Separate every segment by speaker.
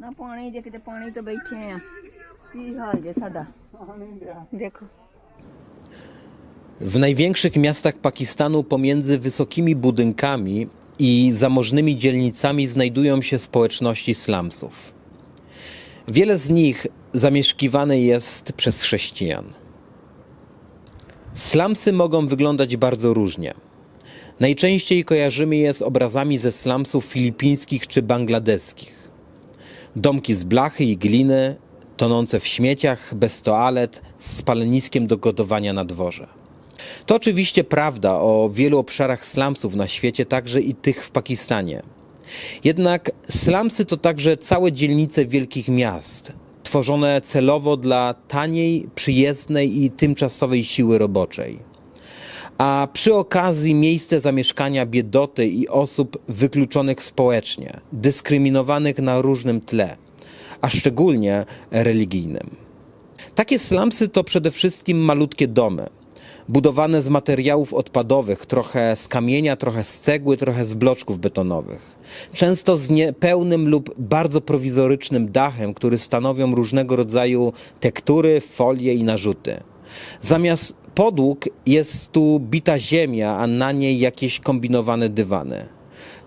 Speaker 1: ਨਾ ਪਾਣੀ ਦੇ ਕਿਤੇ ਪਾਣੀ ਤੋਂ ਬੈਠੇ ਆ ਕੀ ਹਾਲ ਜੇ ਸਾਡਾ ਦੇਖੋ
Speaker 2: W największych miastach Pakistanu pomiędzy wysokimi budynkami i zamożnymi dzielnicami znajdują się społeczności slumsów. Wiele z nich zamieszkiwane jest przez chrześcijan. Slumsy mogą wyglądać bardzo różnie. Najczęściej kojarzymy je z obrazami ze slumsów filipińskich czy bangladeskich. Domki z blachy i gliny, tonące w śmieciach, bez toalet, z paleniskiem do gotowania na dworze. To oczywiście prawda o wielu obszarach slumsów na świecie, także i tych w Pakistanie. Jednak slumsy to także całe dzielnice wielkich miast, tworzone celowo dla taniej, przyjezdnej i tymczasowej siły roboczej. A przy okazji miejsce zamieszkania biedoty i osób wykluczonych społecznie, dyskryminowanych na różnym tle, a szczególnie religijnym. Takie slumsy to przede wszystkim malutkie domy, budowane z materiałów odpadowych, trochę z kamienia, trochę z cegły, trochę z bloczków betonowych. Często z niepełnym lub bardzo prowizorycznym dachem, który stanowią różnego rodzaju tektury, folie i narzuty. Zamiast podłóg jest tu bita ziemia, a na niej jakieś kombinowane dywany.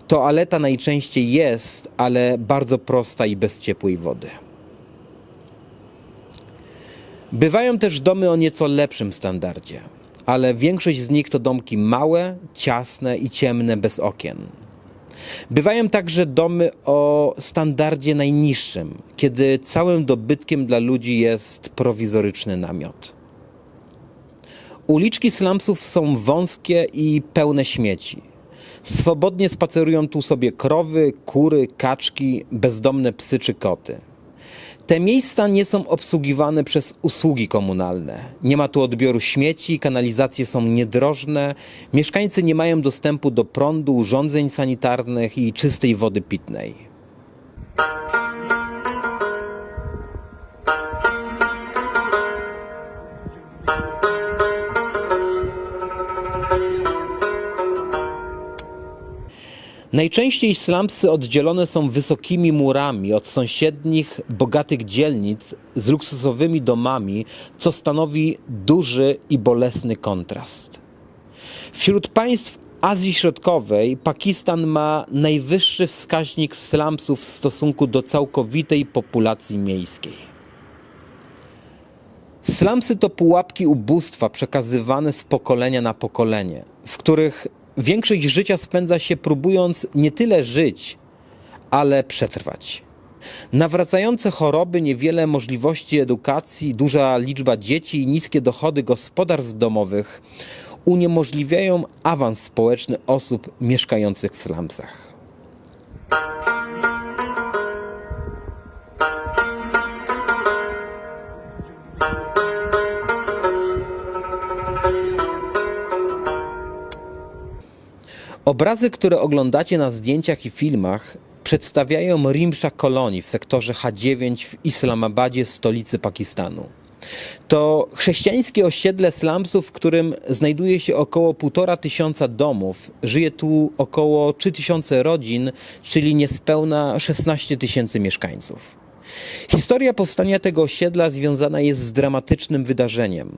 Speaker 2: Toaleta najczęściej jest, ale bardzo prosta i bez ciepłej wody. Bywają też domy o nieco lepszym standardzie, ale większość z nich to domki małe, ciasne i ciemne bez okien. Bywają także domy o standardzie najniższym, kiedy całym dobytkiem dla ludzi jest prowizoryczny namiot. Uliczki slumsów są wąskie i pełne śmieci. Swobodnie spacerują tu sobie krowy, kury, kaczki, bezdomne psy czy koty. Te miejsca nie są obsługiwane przez usługi komunalne. Nie ma tu odbioru śmieci, kanalizacje są niedrożne, mieszkańcy nie mają dostępu do prądu, urządzeń sanitarnych i czystej wody pitnej. Najczęściej slumsy oddzielone są wysokimi murami od sąsiednich, bogatych dzielnic z luksusowymi domami, co stanowi duży i bolesny kontrast. Wśród państw Azji Środkowej Pakistan ma najwyższy wskaźnik slumsów w stosunku do całkowitej populacji miejskiej. Slumsy to pułapki ubóstwa przekazywane z pokolenia na pokolenie, w których większość życia spędza się próbując nie tyle żyć, ale przetrwać. Nawracające choroby, niewiele możliwości edukacji, duża liczba dzieci i niskie dochody gospodarstw domowych uniemożliwiają awans społeczny osób mieszkających w slumsach. Obrazy, które oglądacie na zdjęciach i filmach, przedstawiają Rimsha Kolonii w sektorze H9 w Islamabadzie, stolicy Pakistanu. To chrześcijańskie osiedle slumsów, w którym znajduje się około półtora tysiąca domów. Żyje tu około 3000 rodzin, czyli niespełna 16 tysięcy mieszkańców. Historia powstania tego osiedla związana jest z dramatycznym wydarzeniem.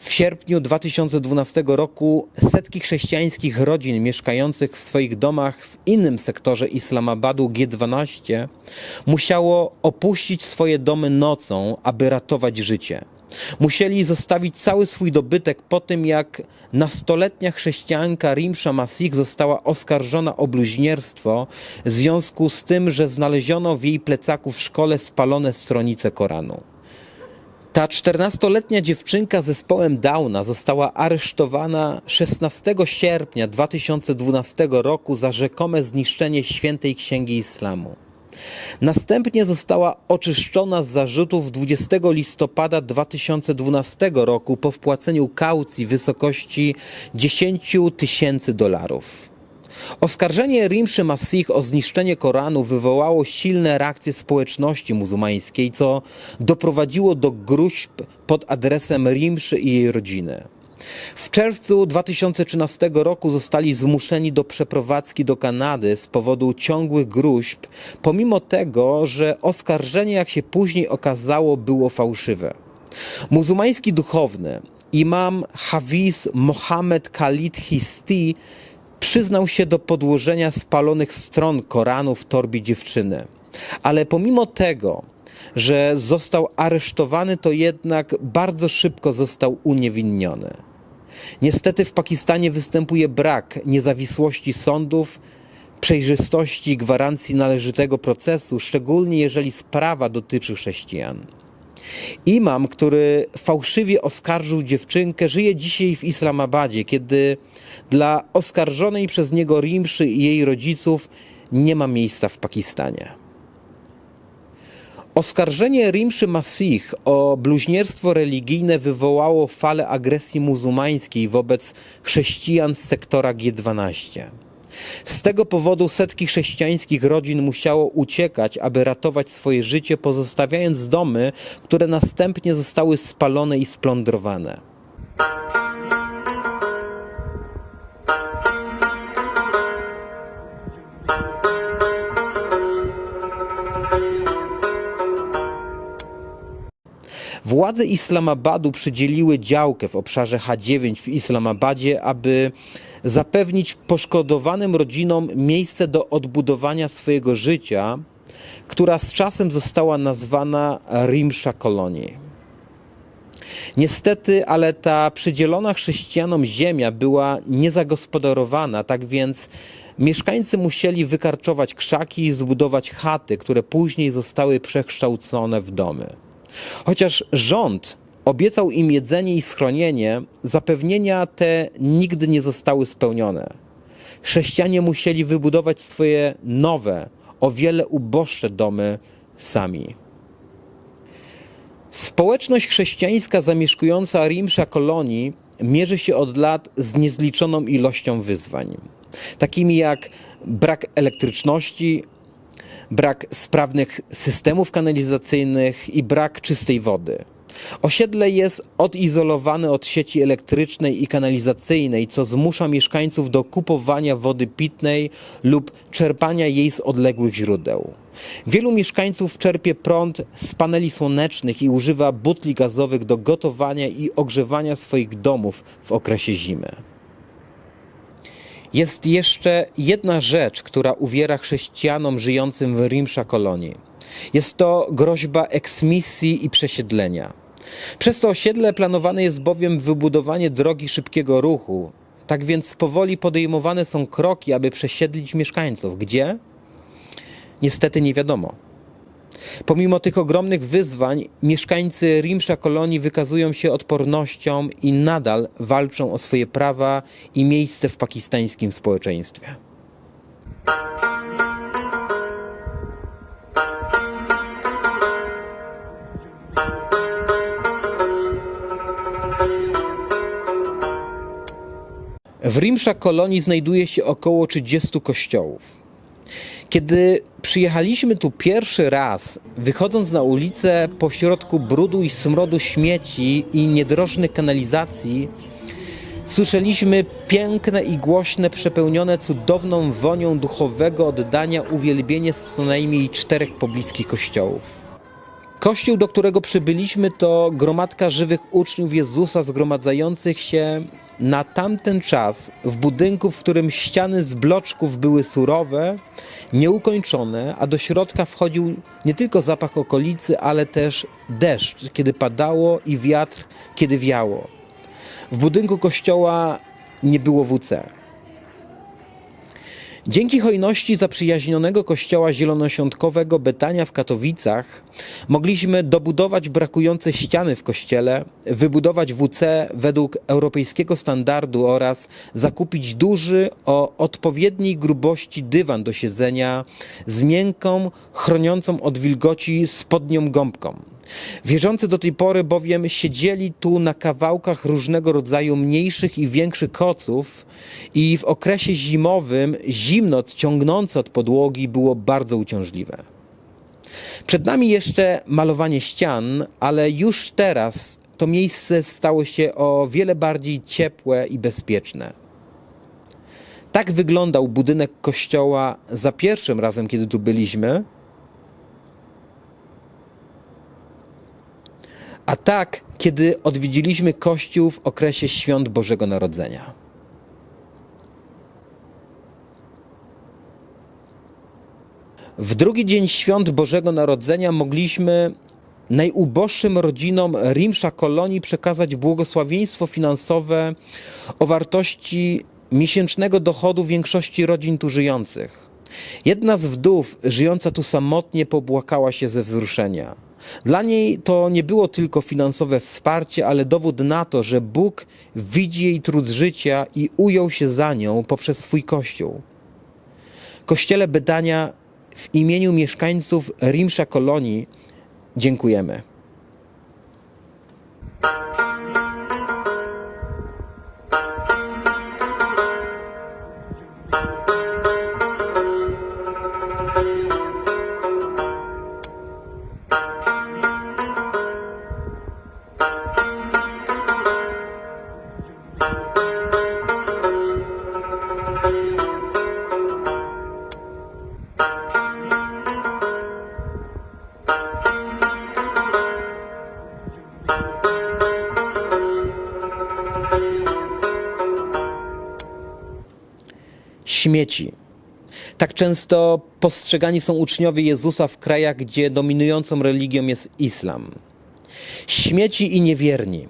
Speaker 2: W sierpniu 2012 roku setki chrześcijańskich rodzin mieszkających w swoich domach w innym sektorze Islamabadu G12 musiało opuścić swoje domy nocą, aby ratować życie. Musieli zostawić cały swój dobytek po tym, jak nastoletnia chrześcijanka Rimsha Masih została oskarżona o bluźnierstwo w związku z tym, że znaleziono w jej plecaku w szkole spalone stronice Koranu. Ta 14-letnia dziewczynka z zespołem Downa została aresztowana 16 sierpnia 2012 roku za rzekome zniszczenie świętej księgi islamu. Następnie została oczyszczona z zarzutów 20 listopada 2012 roku po wpłaceniu kaucji w wysokości 10 tysięcy dolarów. Oskarżenie Rimszy Masih o zniszczenie Koranu wywołało silne reakcje społeczności muzułmańskiej, co doprowadziło do gruźb pod adresem Rimszy i jej rodziny. W czerwcu 2013 roku zostali zmuszeni do przeprowadzki do Kanady z powodu ciągłych gruźb, pomimo tego, że oskarżenie, jak się później okazało, było fałszywe. Muzułmański duchowny imam Hafiz Mohammed Khalid Histi przyznał się do podłożenia spalonych stron Koranu w torbie dziewczyny. Ale pomimo tego, że został aresztowany, to jednak bardzo szybko został uniewinniony. Niestety w Pakistanie występuje brak niezawisłości sądów, przejrzystości i gwarancji należytego procesu, szczególnie jeżeli sprawa dotyczy chrześcijan. Imam, który fałszywie oskarżył dziewczynkę, żyje dzisiaj w Islamabadzie, kiedy dla oskarżonej przez niego Rimszy i jej rodziców nie ma miejsca w Pakistanie. Oskarżenie Rimszy Masih o bluźnierstwo religijne wywołało falę agresji muzułmańskiej wobec chrześcijan z sektora G12. Z tego powodu setki chrześcijańskich rodzin musiało uciekać, aby ratować swoje życie, pozostawiając domy, które następnie zostały spalone i splądrowane. Władze Islamabadu przydzieliły działkę w obszarze H9 w Islamabadzie, aby zapewnić poszkodowanym rodzinom miejsce do odbudowania swojego życia, która z czasem została nazwana Rimsza Kolonii. Niestety, ale ta przydzielona chrześcijanom ziemia była niezagospodarowana, tak więc mieszkańcy musieli wykarczować krzaki i zbudować chaty, które później zostały przekształcone w domy. Chociaż rząd obiecał im jedzenie i schronienie, zapewnienia te nigdy nie zostały spełnione. Chrześcijanie musieli wybudować swoje nowe, o wiele uboższe domy sami. Społeczność chrześcijańska zamieszkująca Rimsza kolonii mierzy się od lat z niezliczoną ilością wyzwań, takimi jak brak elektryczności, brak sprawnych systemów kanalizacyjnych i brak czystej wody. Osiedle jest odizolowane od sieci elektrycznej i kanalizacyjnej, co zmusza mieszkańców do kupowania wody pitnej lub czerpania jej z odległych źródeł. Wielu mieszkańców czerpie prąd z paneli słonecznych i używa butli gazowych do gotowania i ogrzewania swoich domów w okresie zimy. Jest jeszcze jedna rzecz, która uwiera chrześcijanom żyjącym w Rimsza kolonii. Jest to groźba eksmisji i przesiedlenia. Przez to osiedle planowane jest bowiem wybudowanie drogi szybkiego ruchu. Tak więc powoli podejmowane są kroki, aby przesiedlić mieszkańców. Gdzie? Niestety nie wiadomo. Pomimo tych ogromnych wyzwań, mieszkańcy Rimsza kolonii wykazują się odpornością i nadal walczą o swoje prawa i miejsce w pakistańskim społeczeństwie. W Rimsza kolonii znajduje się około 30 kościołów. Kiedy przyjechaliśmy tu pierwszy raz, wychodząc na ulicę pośrodku brudu i smrodu śmieci i niedrożnych kanalizacji, słyszeliśmy piękne i głośne, przepełnione cudowną wonią duchowego oddania uwielbienie z co najmniej czterech pobliskich kościołów. Kościół, do którego przybyliśmy, to gromadka żywych uczniów Jezusa zgromadzających się na tamten czas w budynku, w którym ściany z bloczków były surowe, nieukończone, a do środka wchodził nie tylko zapach okolicy, ale też deszcz, kiedy padało i wiatr, kiedy wiało. W budynku kościoła nie było WC. Dzięki hojności zaprzyjaźnionego kościoła zielonoświątkowego Betania w Katowicach mogliśmy dobudować brakujące ściany w kościele, wybudować WC według europejskiego standardu oraz zakupić duży o odpowiedniej grubości dywan do siedzenia z miękką, chroniącą od wilgoci spodnią gąbką. Wierzący do tej pory bowiem siedzieli tu na kawałkach różnego rodzaju mniejszych i większych koców i w okresie zimowym zimno ciągnące od podłogi było bardzo uciążliwe. Przed nami jeszcze malowanie ścian, ale już teraz to miejsce stało się o wiele bardziej ciepłe i bezpieczne. Tak wyglądał budynek kościoła za pierwszym razem, kiedy tu byliśmy. A tak, kiedy odwiedziliśmy kościół w okresie świąt Bożego Narodzenia. W drugi dzień świąt Bożego Narodzenia mogliśmy najuboższym rodzinom Rimsza Kolonii przekazać błogosławieństwo finansowe o wartości miesięcznego dochodu większości rodzin tu żyjących. Jedna z wdów, żyjąca tu samotnie, pobłakała się ze wzruszenia. Dla niej to nie było tylko finansowe wsparcie, ale dowód na to, że Bóg widzi jej trud życia i ujął się za nią poprzez swój kościół. Kościele Betania w imieniu mieszkańców Rimsza Kolonii dziękujemy. Śmieci. Tak często postrzegani są uczniowie Jezusa w krajach, gdzie dominującą religią jest islam. Śmieci i niewierni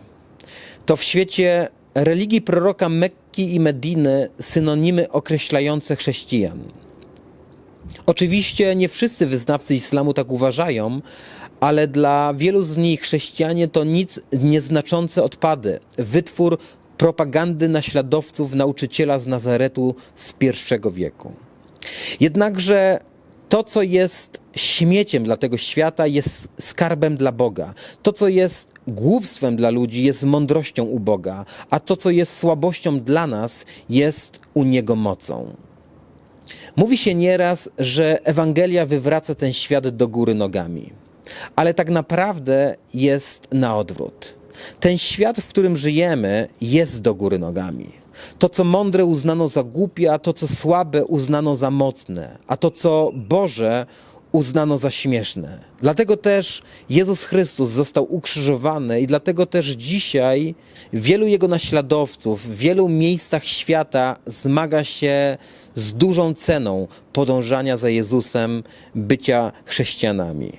Speaker 2: to w świecie religii proroka Mekki i Mediny synonimy określające chrześcijan. Oczywiście nie wszyscy wyznawcy islamu tak uważają, ale dla wielu z nich chrześcijanie to nic nieznaczące odpady, wytwór propagandy naśladowców nauczyciela z Nazaretu z pierwszego wieku. Jednakże to, co jest śmieciem dla tego świata, jest skarbem dla Boga. To, co jest głupstwem dla ludzi, jest mądrością u Boga, a to, co jest słabością dla nas, jest u Niego mocą. Mówi się nieraz, że Ewangelia wywraca ten świat do góry nogami, ale tak naprawdę jest na odwrót. Ten świat, w którym żyjemy, jest do góry nogami. To, co mądre uznano za głupie, a to, co słabe uznano za mocne, a to, co Boże uznano za śmieszne. Dlatego też Jezus Chrystus został ukrzyżowany i dlatego też dzisiaj wielu Jego naśladowców w wielu miejscach świata zmaga się z dużą ceną podążania za Jezusem, bycia chrześcijanami.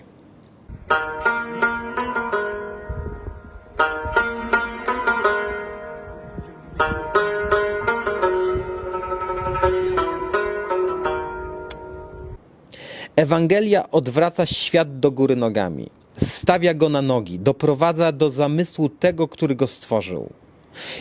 Speaker 2: Ewangelia odwraca świat do góry nogami, stawia go na nogi, doprowadza do zamysłu tego, który go stworzył.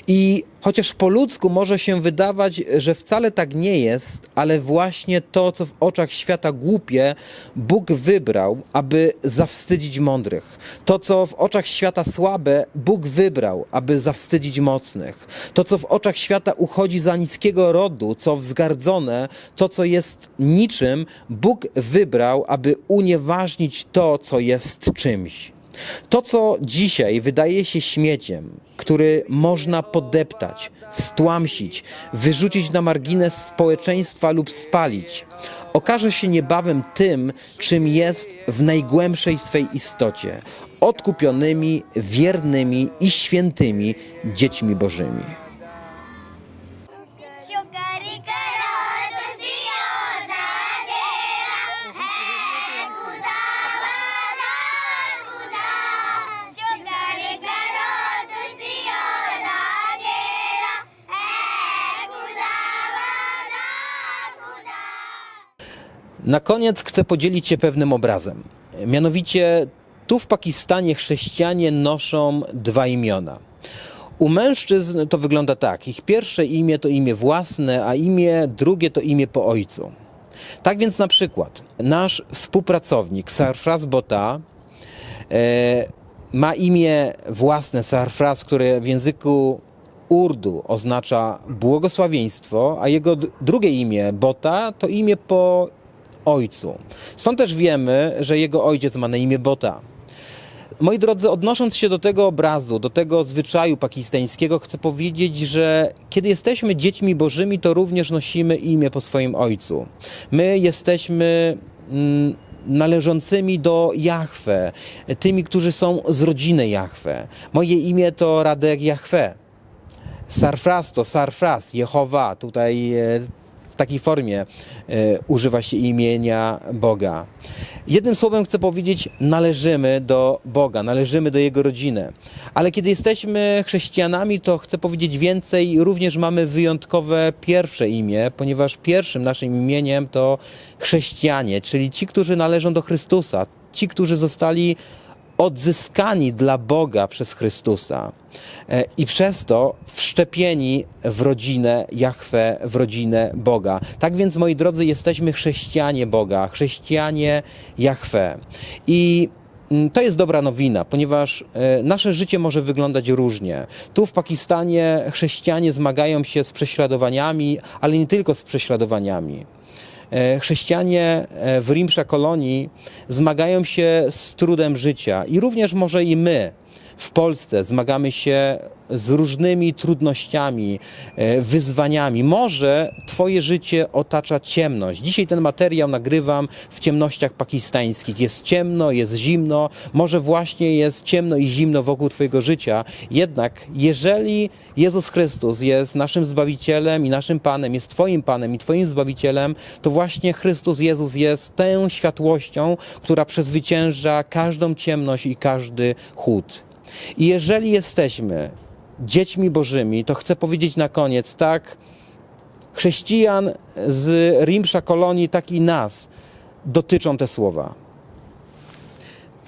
Speaker 2: I chociaż po ludzku może się wydawać, że wcale tak nie jest, ale właśnie to, co w oczach świata głupie, Bóg wybrał, aby zawstydzić mądrych. To, co w oczach świata słabe, Bóg wybrał, aby zawstydzić mocnych. To, co w oczach świata uchodzi za niskiego rodu, co wzgardzone, to, co jest niczym, Bóg wybrał, aby unieważnić to, co jest czymś. To, co dzisiaj wydaje się śmieciem, który można podeptać, stłamsić, wyrzucić na margines społeczeństwa lub spalić, okaże się niebawem tym, czym jest w najgłębszej swej istocie odkupionymi, wiernymi i świętymi dziećmi Bożymi. Na koniec chcę podzielić się pewnym obrazem. Mianowicie tu w Pakistanie chrześcijanie noszą dwa imiona. U mężczyzn to wygląda tak. Ich pierwsze imię to imię własne, a imię drugie to imię po ojcu. Tak więc na przykład nasz współpracownik Sarfraz Bota e, ma imię własne Sarfraz, które w języku urdu oznacza błogosławieństwo, a jego drugie imię Bota to imię po ojcu. Stąd też wiemy, że jego ojciec ma na imię Bota. Moi drodzy, odnosząc się do tego obrazu, do tego zwyczaju pakistańskiego, chcę powiedzieć, że kiedy jesteśmy dziećmi bożymi, to również nosimy imię po swoim ojcu. My jesteśmy mm, należącymi do Jahwe, tymi, którzy są z rodziny Jahwe. Moje imię to Radek Jahwe. Sarfraz to Sarfraz, Jehowa. Tutaj e, w takiej formie e, używa się imienia Boga. Jednym słowem chcę powiedzieć, należymy do Boga, należymy do Jego rodziny. Ale kiedy jesteśmy chrześcijanami, to chcę powiedzieć więcej, również mamy wyjątkowe pierwsze imię, ponieważ pierwszym naszym imieniem to chrześcijanie, czyli ci, którzy należą do Chrystusa, ci, którzy zostali odzyskani dla Boga przez Chrystusa i przez to wszczepieni w rodzinę Jahwe, w rodzinę Boga. Tak więc, moi drodzy, jesteśmy chrześcijanie Boga, chrześcijanie Jahwe. I mm, to jest dobra nowina, ponieważ e, nasze życie może wyglądać różnie. Tu w Pakistanie chrześcijanie zmagają się z prześladowaniami, ale nie tylko z prześladowaniami. E, Chrześcijanie e, w Rimsza kolonii zmagają się z trudem życia i również może i my w Polsce zmagamy się z różnymi trudnościami, e, wyzwaniami. Może Twoje życie otacza ciemność. Dzisiaj ten materiał nagrywam w ciemnościach pakistańskich. Jest ciemno, jest zimno, może właśnie jest ciemno i zimno wokół Twojego życia. Jednak jeżeli Jezus Chrystus jest naszym Zbawicielem i naszym Panem, jest Twoim Panem i Twoim Zbawicielem, to właśnie Chrystus Jezus jest tą światłością, która przezwycięża każdą ciemność i każdy chłód. I jeżeli jesteśmy dziećmi Bożymi, to chcę powiedzieć na koniec, tak, chrześcijan z Rimsza kolonii, tak i nas dotyczą te słowa.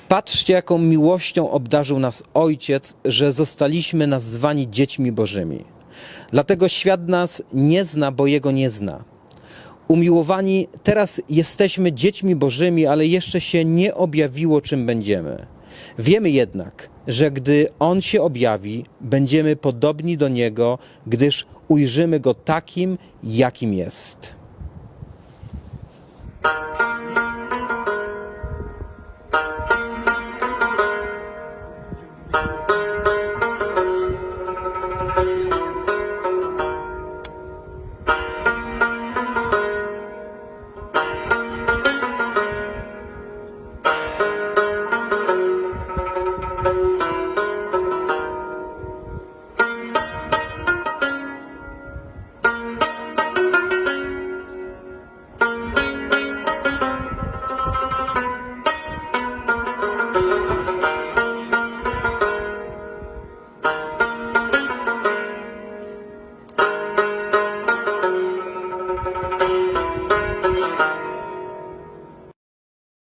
Speaker 2: Patrzcie, jaką miłością obdarzył nas Ojciec, że zostaliśmy nazwani dziećmi Bożymi. Dlatego świat nas nie zna, bo Jego nie zna. Umiłowani, teraz jesteśmy dziećmi Bożymi, ale jeszcze się nie objawiło, czym będziemy. Wiemy jednak, że gdy On się objawi, będziemy podobni do Niego, gdyż ujrzymy Go takim, jakim jest.